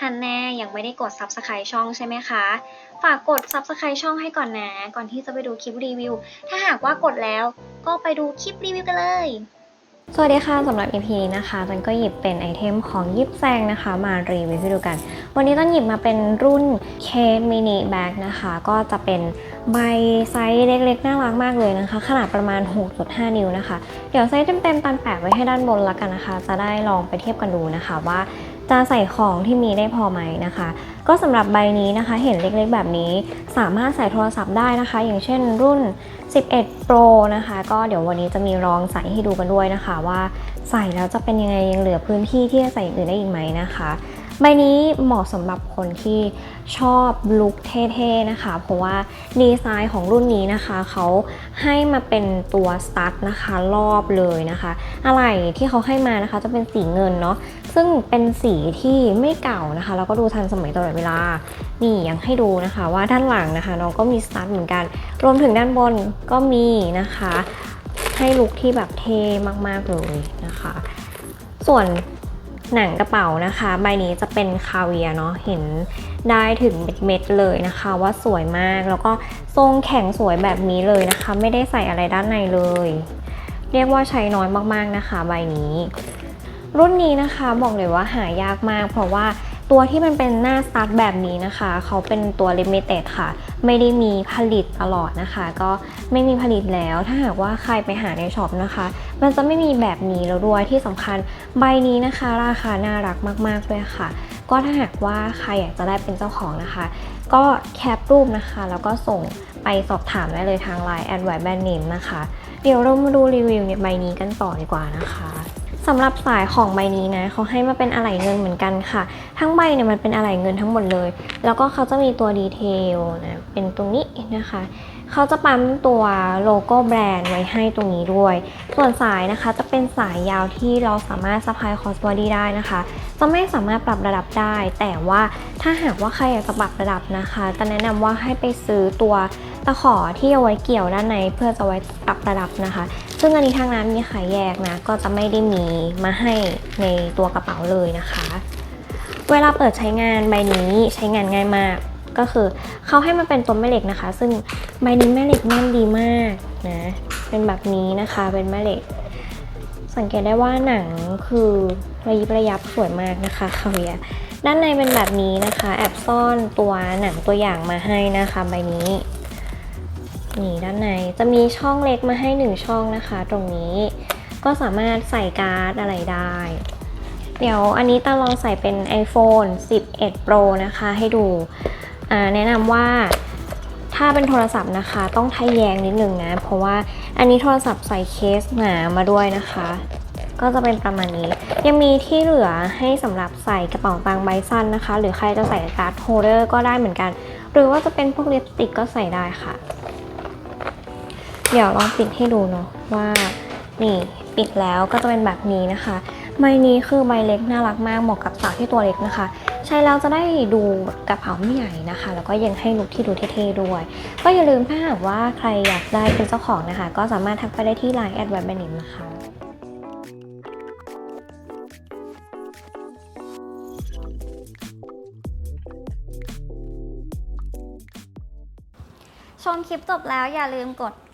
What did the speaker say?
ฮันแน่ยังไม่ได้กด Subscribe ช่องใช่ไหมคะ ฝากกด Subscribe ช่องให้ก่อนนะ ก่อนที่จะไปดูคลิปรีวิว ถ้าหากว่ากดแล้วก็ไปดูคลิปรีวิวกันเลย สวัสดีค่ะสำหรับ EP นี้นะคะตันก็หยิบเป็นไอเทมของยิปแซงนะคะ มารีวิวให้ดูกัน วันนี้ตันหยิบมาเป็นรุ่นเคสมินิแบ็กนะคะ ก็จะเป็นใบไซส์เล็กๆ น่ารักมากเลยนะคะ ขนาดประมาณ 6.5 นิ้วนะคะ เดี๋ยวไซส์เต็มๆตันแปะไว้ให้ด้านบนแล้วกันนะคะ จะได้ลองไปเทียบกันดูนะคะว่า จะใส่ของที่มีได้พอไหมนะคะ ก็สำหรับใบนี้นะคะ เห็นเล็กๆแบบนี้ สามารถใส่โทรศัพท์ได้นะคะ อย่างเช่นรุ่น 11 Pro นะคะ ก็เดี๋ยววันนี้จะมีลองใส่ให้ดูกันด้วยนะคะ ว่าใส่แล้วจะเป็นยังไงยังเหลือพื้นที่ที่จะใส่อื่นได้อีกไหมนะคะ ใบนี้เหมาะสำหรับคนที่ชอบลุคเท่ๆนะคะ เพราะว่าดีไซน์ของรุ่นนี้นะคะเขาให้มาเป็นตัวสตั๊ดนะคะรอบเลยนะคะ อะไรที่เขาให้มานะคะจะเป็นสีเงินเนาะซึ่งเป็นสีที่ไม่เก่านะคะ แล้วก็ดูทันสมัยตลอดเวลา นี่ยังให้ดูนะคะ ว่าด้านหลังนะคะน้องก็มีสตั๊ดเหมือนกัน รวมถึงด้านบนก็มีนะคะ ให้ลุคที่แบบเท่มากๆเลยนะคะ ส่วน หนังกระเป๋านะคะ ใบนี้จะเป็นคาเวียเนาะเห็นได้ถึงเม็ดๆเลยนะคะ ว่าสวยมากแล้วก็ทรงแข็งสวยแบบนี้เลยนะคะ ไม่ได้ใส่อะไรด้านในเลย เรียกว่าใช้น้อยมากๆนะคะ ใบนี้ รุ่นนี้นะคะบอกเลยว่าหายากมาก เพราะว่า ตัวที่มันเป็นหน้าสตาร์ทแบบนี้นะคะ เขาเป็นตัวลิมิเต็ดค่ะ ไม่ได้มีผลิตตลอดนะคะ ก็ไม่มีผลิตแล้ว ถ้าหากว่าใครไปหาในช็อปนะคะ มันจะไม่มีแบบนี้แล้วด้วยที่สำคัญใบนี้นะคะ ราคาน่ารักมากๆด้วยค่ะ ก็ถ้าหากว่าใครอยากจะได้เป็นเจ้าของนะคะ ก็แคปรูปนะคะ แล้วก็ส่งไปสอบถามได้เลยทาง Line แอดไวแบนเนมนะคะ เดี๋ยวเรามาดูรีวิวในใบนี้กันต่อดีกว่านะคะ สำหรับสายของใบนี้นะเขาให้มาเป็นอะไหล่เงินเหมือนกันค่ะ ทั้งใบเนี่ยมันเป็นอะไหล่เงินทั้งหมดเลย แล้วก็เขาจะมีตัวดีเทลนะเป็นตรงนี้นะคะเขาจะปั๊มตัวโลโก้แบรนด์ไว้ให้ตรงนี้ด้วย ส่วนสายนะคะจะเป็นสายยาวที่เราสามารถสะพายคอสบอดี้ได้นะคะ จะไม่สามารถปรับระดับได้ แต่ว่าถ้าหากว่าใครอยากจะปรับระดับนะคะจะแนะนำว่าให้ไปซื้อตัวตะขอที่เอาไว้เกี่ยวด้านในเพื่อจะไว้ปรับระดับนะคะ ซึ่งอันนี้ทางร้านมีขายแยกนะ ก็จะไม่ได้มีมาให้ในตัวกระเป๋าเลยนะคะ เวลาเปิดใช้งานใบนี้ใช้งานง่ายมาก ก็คือเขาให้มาเป็นตัวแม่เหล็กนะคะ ซึ่งใบนี้แม่เหล็กแน่นดีมากนะ เป็นแบบนี้นะคะ เป็นแม่เหล็ก สังเกตได้ว่าหนังคือระยิบระยับสวยมากนะคะคาเวียด้านในเป็นแบบนี้นะคะ แอบซ่อนตัวหนังตัวอย่างมาให้นะคะใบนี้ นี่ด้านในจะมีช่องเล็กมาให้หนึ่งช่องนะคะ ตรงนี้ก็สามารถใส่การ์ดอะไรได้ เดี๋ยวอันนี้ตาลองใส่เป็น iPhone 11 Pro นะคะให้ดู แนะนำว่าถ้าเป็นโทรศัพท์นะคะ ต้องทะแยงนิดนึงนะ เพราะว่าอันนี้โทรศัพท์ใส่เคสหนามาด้วยนะคะ ก็จะเป็นประมาณนี้ ยังมีที่เหลือให้สำหรับใส่กระเป๋าตังค์ใบสั้นนะคะ หรือใครจะใส่การ์ดโฮลเดอร์ก็ได้เหมือนกัน หรือว่าจะเป็นพวกลิปสติกก็ใส่ได้ค่ะ เดี๋ยวลองปิดให้ดูเนาะว่านี่ปิดแล้วก็จะเป็นแบบนี้นะคะ ใบนี้คือใบเล็กน่ารักมากเหมาะกับสาวที่ตัวเล็กนะคะ ใช้แล้วจะได้ดูกระเป๋าไม่ใหญ่นะคะ แล้วก็ยังให้ลุคที่ดูเท่ๆด้วย ก็อย่าลืมถ้าหากว่าใครอยากได้เป็นเจ้าของนะคะ ก็สามารถทักไปได้ที่ Line แอดไวแบนิมนะคะชมคลิปจบแล้วอย่าลืมกด